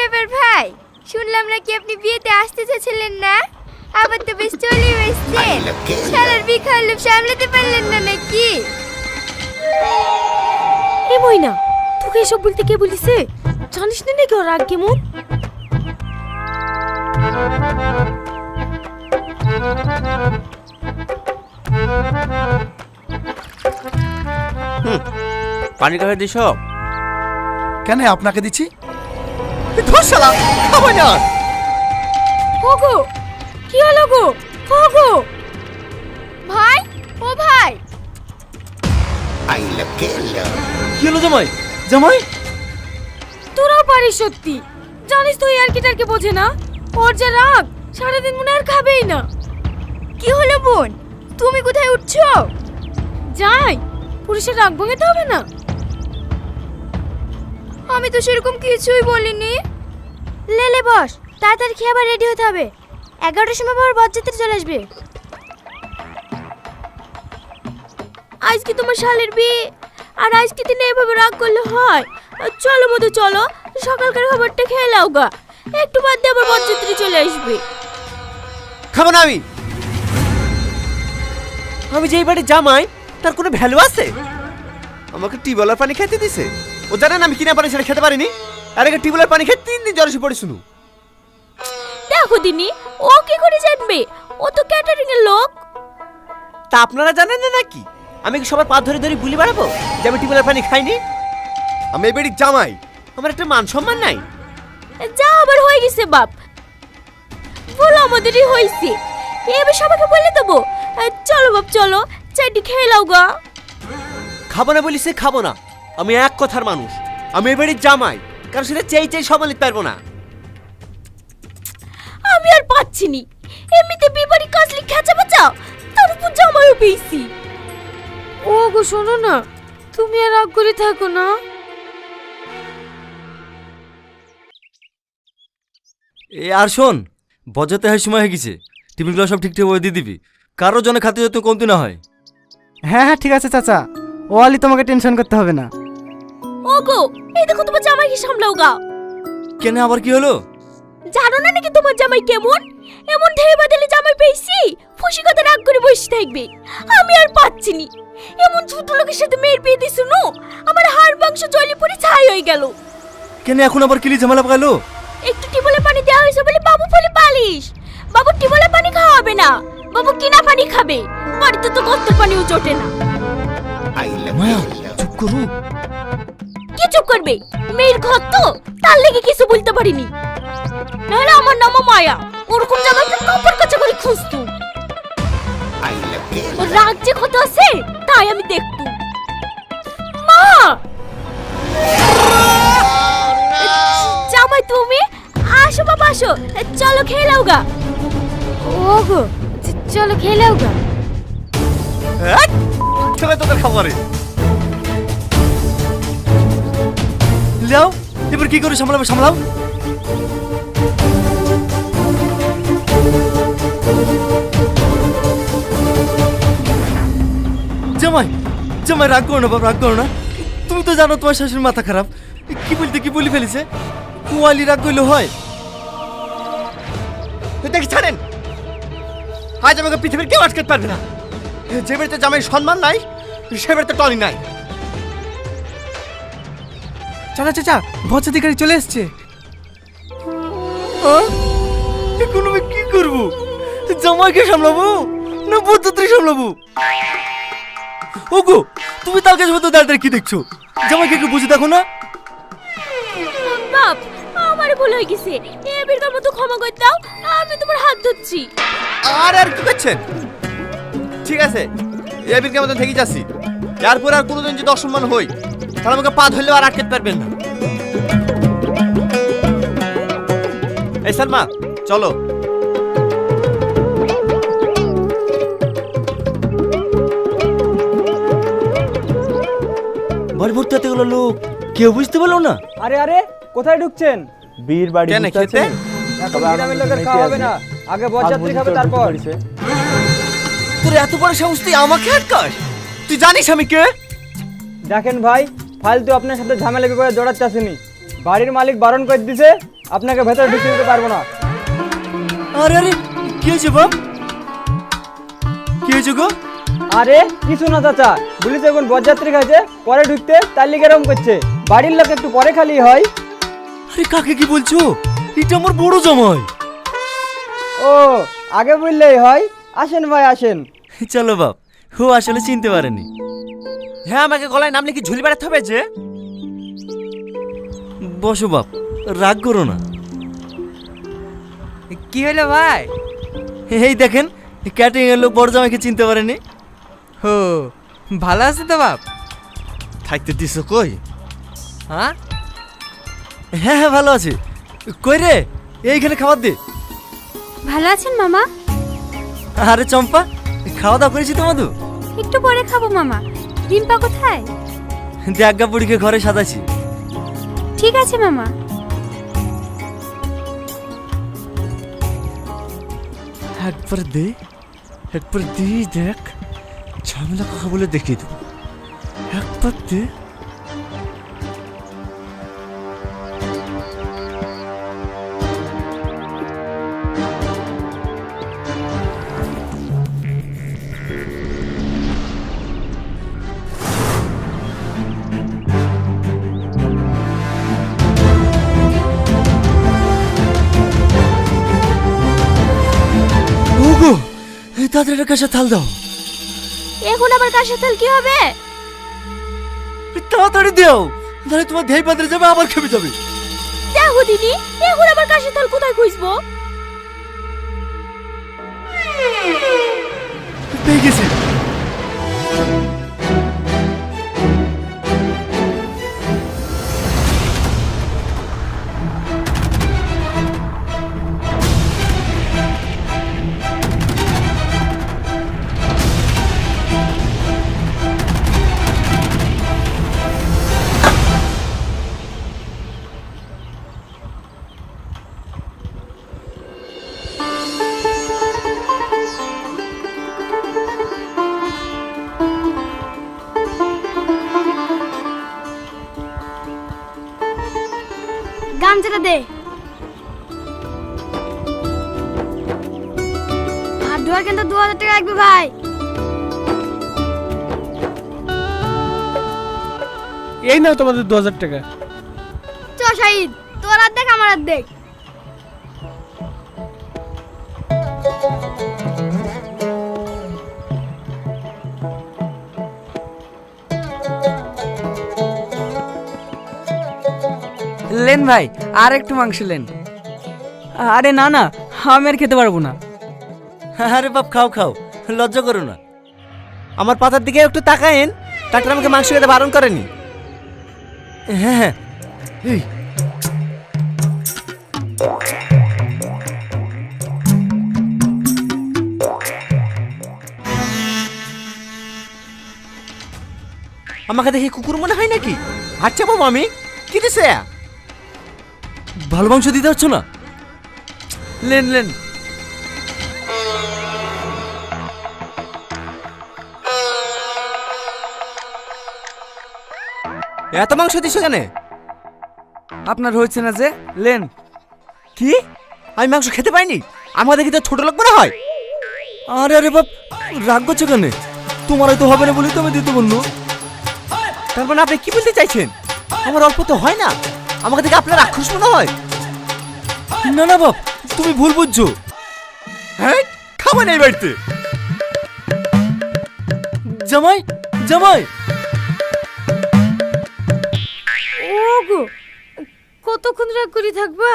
ব্যাপার ভাই? শুনলাম নাকি আপনি বিয়েতে আসতে চেয়েছিলেন না? আবার তো বেশ চলে এসছেন শালার বিখার লোক সামলাতে পারলেন না নাকি? এ মইনা তোকে এসব বলতে কে বলিছে? জানিস না নাকি ওর রাগ কেমন? পানি কাছে দিস কেন আপনাকে দিচ্ছি? ধর শালা খাব না। ওগো কি হলো গো? ওগো। ভাই ও ভাই। কি হলো জামাই? জামাই? তোরাও পারিস সত্যি। জানিস তো আর কি টারকে বোঝে না? ওর যে রাগ সারাদিন মনে আর খাবেই না। কি হলো বোন? তুমি কোথায় উঠছো? যাই পুরুষের রাগ ভাঙাতে হবে না। আমি তো সেরকম কিছুই বলিনি। লেলে বস, তাড়াতাড়ি খেয়ে আবার রেডি হতে হবে। এগারোটার সময় আবার বরযাত্রী চলে আসবে। আজকে তোমার শালের বিয়ে, আর আজকে দিনে এভাবে রাগ করলে হয়? চলো মতো চলো। সকালকার খাবারটা খেয়ে লাও গা। একটু বাদ দিয়ে আবার বরযাত্রী চলে আসবে। খাব না আমি। আমি যেই বাড়ি জামাই, তার কোনো ভ্যালু আছে? আমাকে টিউবওয়েলের পানি খেতে দিছে। ও জানে না আমি কিনা পানি সেটা খেতে পারিনি। আর আগে টিউবওয়েলের পানি খেয়ে তিন দিন জ্বর এসে পড়ে শুনু দেখো দিনি ও কি করে জানবে? ও তো ক্যাটারিং এর লোক। তা আপনারা জানেন না নাকি? আমি কি সবার পা ধরে ধরে বুলি বাড়াবো যে আমি টিউবওয়েলের পানি খাইনি? আমি এই বাড়ির জামাই। আমার একটা মান সম্মান নাই। যা আবার হয়ে গেছে বাপ। বলো আমাদেরই হয়েছে। এবার সবাইকে বলে দেবো। চলো বাপ চলো। চাইটি খেয়ে লাও গা। খাব না বলিস খাব না। আমি এক কথার মানুষ। আমি এই বাড়ির জামাই কারণ সেটা চেয়ে চেয়ে সামালিত পারব না। আমি আর পাচ্ছি নি। এমনিতে বিবাড়ি কাজলি খেচা বাঁচা তার উপর জামাইও পেয়েছি ও গো শোনো না। তুমি আর রাগ করে থাকো না। এ আর শোন বজাতে হয় সময় হয়ে গেছে। টিফিনগুলো সব ঠিকঠাক করে দিয়ে দিবি। কারও জন্য খাতে যত কমতি না হয়। হ্যাঁ হ্যাঁ ঠিক আছে চাচা। ও আলি তোমাকে টেনশন করতে হবে না। ও গো এই দেখো তোমার জামাইকে সামলাও গা। কেন আবার কি হলো? জানো না নাকি তোমার জামাই কেমন? এমন ঢেয়ে বাদলে জামাই পেয়েছি ফুসি কথা রাগ করে বসে থাকবে। আমি আর পাচ্ছি নি। এমন ছোট লোকের সাথে মেয়ের বিয়ে দিয়ে শুনো আমার হাড় মাংস জলে পড়ে ছাই হয়ে গেল। কেন এখন আবার কিলি ঝামেলা পাকালো? একটু টিবলে পানি দেওয়া হয়েছে বলে বাবু ফলে পালিশ। বাবু টিবলে পানি খাওয়া হবে না। বাবু কিনা পানি খাবে। বাড়িতে তো কত্তর পানিও চটে না। মায়া চুপ করু। কি চুপ করবে? মেয়ের ঘর তো? তার লেগে কিছু বলতে পারিনি। নাহলে আমার নামও মায়া। ওরকম জামাইকে কাপড় কাচা করে খুঁজতু। ওর রাগ যে কত আছে তাই আমি দেখতু মা! জামাই তুমি আসো বাবা আসো। চলো খেয়ে লাও গা। ওগো চলো খেয়ে লাও গা। ছেলে তোদের খাবারে লাও এবার কি করে সামলাবে, সামলাও। জামাই জামাই, রাগ করো না বাবা রাগ করো না। তুমি তো জানো তোমার শাশুড়ির মাথা খারাপ। কি বলতে, কি বলে ফেলেছে? কুয়ালি রাগ করলে হয়। দেখি ছাড়েন? আজ আমাকে পৃথিবীর কেউ আটকাতে পারবে না। যে বাড়িতে জামাই সম্মান নাই, সে বাড়িতে টনি নাই। চাচা চাচা ভজ্রাধিকারী চলে এসছে? এখন আমি কি করব? জামাইকে সামলাবো না বদ্ধত্রী সামলাবো? ওগো তুমি তার কাছে মতো দাঁড়িয়ে কি দেখছ? জামাইকে একটু বুঝে দেখো না। বাপ আমার ভুল হয়ে গেছে। এবারকার মতো ক্ষমা করে দাও আমি তোমার হাত ধরছি। আর আর কি করছেন? ঠিক আছে এই বিলকে মতন থেকে যাচ্ছি। এরপর আর কোনোদিন যদি অসম্মান হই তাহলে আমাকে পা ধরলেও আর আটকাতে পারবেন না। এই সালমা চলো। বাড়ি ভর্তি হতে গেলো লোক। কেউ বুঝতে পারল না? আরে আরে কোথায় ঢুকছেন? বীর বাড়ি কেন, খেতে? এখন গ্রামের লোকের খাওয়া হবে না। আগে বরযাত্রী খাবে তারপর। তোর এত বড় সাহস তুই আমাকে আটকাস? তুই জানিস আমি কে? দেখেন ভাই ফালতু আপনার সাথে ঝামেলা বিপদে জড়াতে আসেনি। বাড়ির মালিক বারণ করে দিছে আপনাকে ভেতরে ঢুকতে দিতে পারব না। আরে আরে কি হয়েছে বাপ? কি হয়েছে গো? আরে কিছু না চাচা। পুলিশ এখন বরযাত্রী খাইছে পরে ঢুকতে তার লিগে এরকম করছে। বাড়ির লোক একটু পরে খালি হয়। আরে কাকে কি বলছো? এটা আমার বড় জামাই। ও আগে বললেই হয়। আসেন ভাই আসেন। চলো বাপ ও আসলে চিনতে পারেনি। হ্যাঁ আমাকে গলায় নাম লিখে ঝুলি বেড়াতে হবে যে। বসো বাপ। রাগ করো না। কি হলো ভাই? এই দেখেন ক্যাটারিং এর লোক বড় জামাইকে চিনতে পারেনি। হো ভালো আছে তো বাপ? থাকতে দিছ কই? হ্যাঁ? হ্যাঁ হ্যাঁ ভালো আছে। কই রে? এইখানে খাবার দে। ভালো আছেন মামা? আরে চম্পা খাওয়া দাওয়া করেছি তো মধু। একটু পরে খাব মামা। রিম্পা কোথায়? দেগা বুড়িকে ঘরে সাজাছি ঠিক আছে মামা। একবার দে একবার দি দেখ। ঝামেলা কথা বলে দেখিয়ে দেবো। একবার দে। তাদের একটা থাল দাও। এখন আবার কার থাল কি হবে? তাড়াতাড়ি দাও তাহলে তোমার ধেই পাত্রে যাবে আবার খেপে যাবে। দেখো দিদি এখন আবার কার থাল কোথায় খুঁজবো? পেয়ে গেছি। দে। আর ধোয়ার কিন্তু দু হাজার টাকা রাখবি ভাই। এই নাও তোমাদের দু হাজার টাকা। চ শাহিদ তোর আর দেখ আমার আর দেখ। লেন ভাই, আর একটু মাংস লেন। আরে না না, আমি আর খেতে পারব না। আরে বাপ, খাও খাও, লজ্জা করো না। আমার পাতার দিকে একটু তাকায়েন, ডাক্তার আমাকে মাংস খেতে বারণ করেনি। হ্যাঁ হ্যাঁ। আমাকে দেখে কুকুর মনে হয় নাকি? আচ্ছা বাবু আমি। কি দিছে? ভালো মাংস দিতে হচ্ছ না? লেন লেন। এত মাংস দিছো কেন? আপনার হচ্ছে না যে, লেন। কি? আমি মাংস খেতে পাইনি? আমাকে দেখি তো ছোট লোক মনে হয়? আরে আরে বাপ, রাগ করছ কেন? তোমার হয়তো হবে না বলি তো আমি দিতে বলল তার মানে আপনি কি বলতে চাইছেন? আমার অল্প তো হয় না। আমাকে দেখে আপনার রাক্ষস মনে হয়? না না বাপ তুমি ভুল বুঝছ। হ্যাঁ? খাবেন এই বাড়িতে। জামাই জামাই। ওগো কতক্ষণ রাগ করে থাকবা?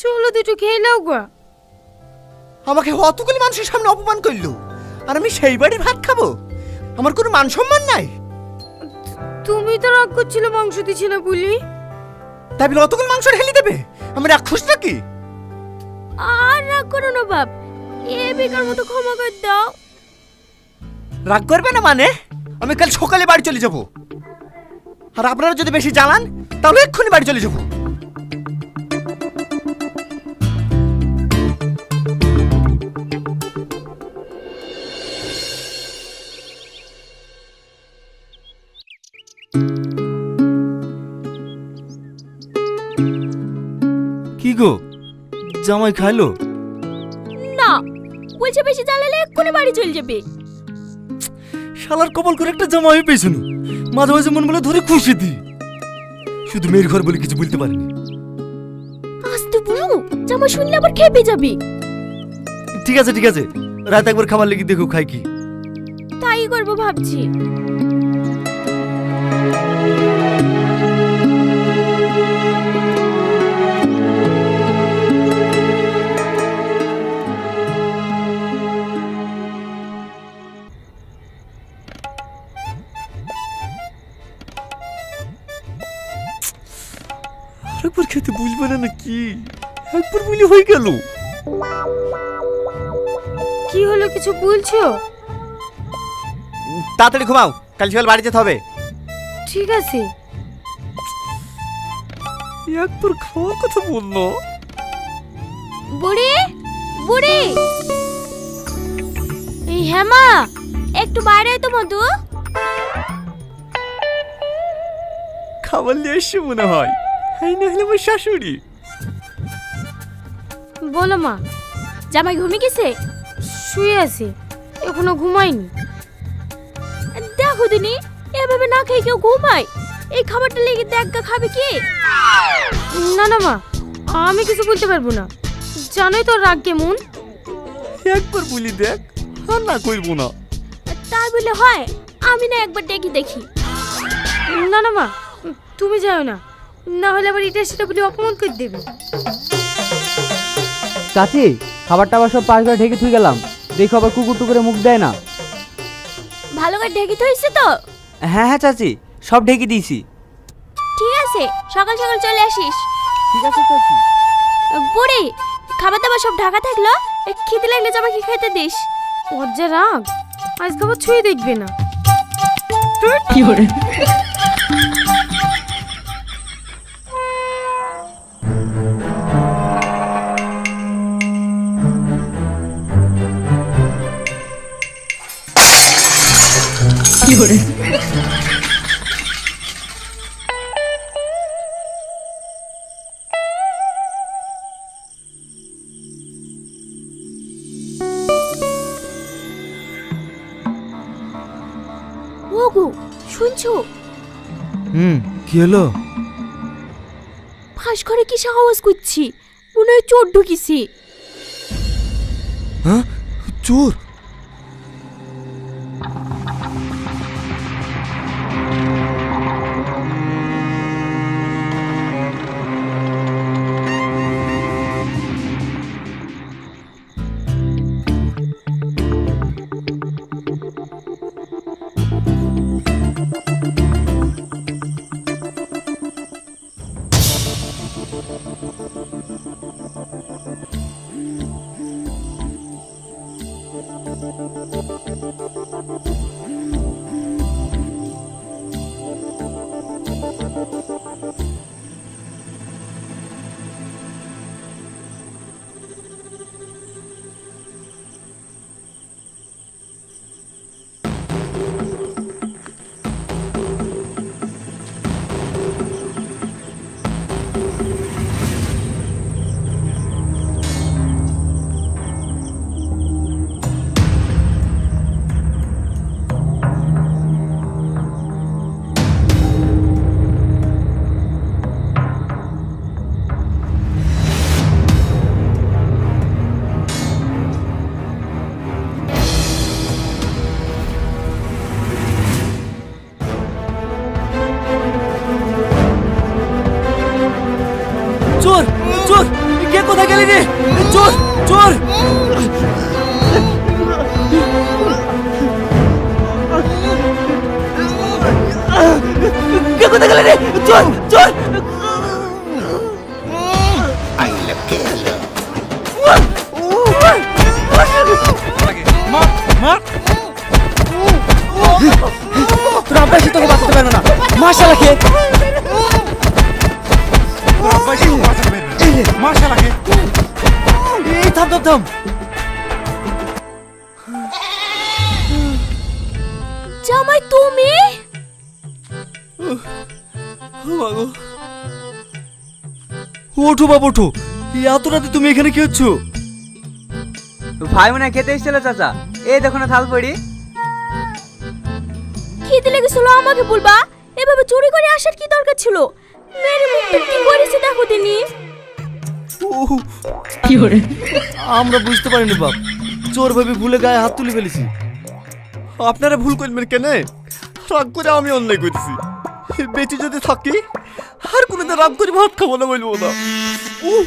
চলো দুটো খেয়ে নাও গো। আমাকে অতগুলি মানুষের সামনে অপমান করল আর আমি সেই বাড়ির ভাত খাব। আমার কোনো মান সম্মান নাই। তুমি তো রাগ করছিলে মাংস দিছি না বলি। তাই বলে অতগুলি মাংস ঢেলে দেবে? আমি রাক্ষস নাকি? আর রাগ করো না বাপ। এ বেকার মতো ক্ষমা করে দাও। রাগ করবে না মানে? আমি কাল সকালে বাড়ি চলে যাব। আর আপনারা যদি বেশি জ্বালান তাহলে এক্ষুনি বাড়ি চলে যাব। জামাই খাইলো? না বলছে বেশি জ্বালালে এক্ষুনি বাড়ি চলে যাবে। শালার কপাল করে একটা জামাই পেয়েছিল মাঝে মাঝে মন বলে ধরে খুশি দি শুধু মেয়ের ঘর বলে কিছু বলতে পারিনি। আসতে বলো জামা শুনলে আবার খেপে যাবে। ঠিক আছে ঠিক আছে। রাত একবার খাবার লেগে দেখো খাই কি। তাই করব ভাবছি। খেতে বুঝবে না নাকি? একবার বুঝলে হয়ে গেল। কি হলো কিছু বলছো? তাড়াতাড়ি ঘুমাও কাল সকাল বাড়ি যেতে হবে। ঠিক আছে। একবার খাওয়ার কথা বলল বুড়ি বুড়ি। এই হেমা একটু বাইরে তো মধু। খাবার নিয়ে এসছে মনে হয়। এই না হলে আমার শাশুড়ি। বলো মা জামাই ঘুমিয়ে গেছে? শুয়ে আছে এখনও ঘুমাইনি দেখো দিনি এভাবে না খেয়ে কেউ ঘুমায়? এই খাবারটা লেগে দেখা খাবে কি? না না মা আমি কিছু বলতে পারব না। জানোই তো রাগ কেমন? একবার বলি দেখ আর না করব না। তাই বলে হয় আমি না একবার ডেকে দেখি। না না মা তুমি যাও না। না হলে আবার এটা সেটা বলে অপমান করে দেবে। চাচি খাবার টাবার সব পাশ করে ঢেকে থুই গেলাম। দেখো আবার কুকুর টুকুরে মুখ দেয় না। ভালো করে ঢেকে তো হয়েছে তো? হ্যাঁ হ্যাঁ চাচি সব ঢেকে দিয়েছি। ঠিক আছে সকাল সকাল চলে আসিস। ঠিক আছে চাচি। বুড়ি খাবার দাবার সব ঢাকা থাকল? খিদে লাগলে জামাইকে খেতে দিস। ওর যা রাগ আজকে আবার ছুঁয়ে দেখবে না। ওগো শুনছো? হুম কি হলো? ফাঁস ঘরে কিসে আওয়াজ করছি? মনে হয় চোর ঢুকিছি। হ্যাঁ? চোর? চোর চোর! কে কোথায় গেলি রে? চোর চোর! তোর আব্বাস তোকে বাঁচাতে পারবে না। মাশাআল্লাহ কে? এই থাম থাম থাম। জামাই তুমি? ওঠো বাবা ওঠো। এত রাতে তুমি এখানে কি হচ্ছ? ভাই মনে খেতে এসেছিল চাচা? এই দেখো না থাল পড়ি। খিদে লেগেছিল আমাকে বলবা? এভাবে চুরি করে আসার কি দরকার ছিল? মেরে মুখটা কি করেছে দেখো তিনি? উহ, আমরা বুঝতে পারিনি বাপ। চোর ভাবি ভুলে গায়ে হাত তুলে ফেলেছি। আপনারা ভুল করবেন কেন? রাগ করে আমি অন্যায় করেছি বেঁচে যদি থাকি আর কোনোদিন রাগ করে ভাত খাব না বলব না উহ,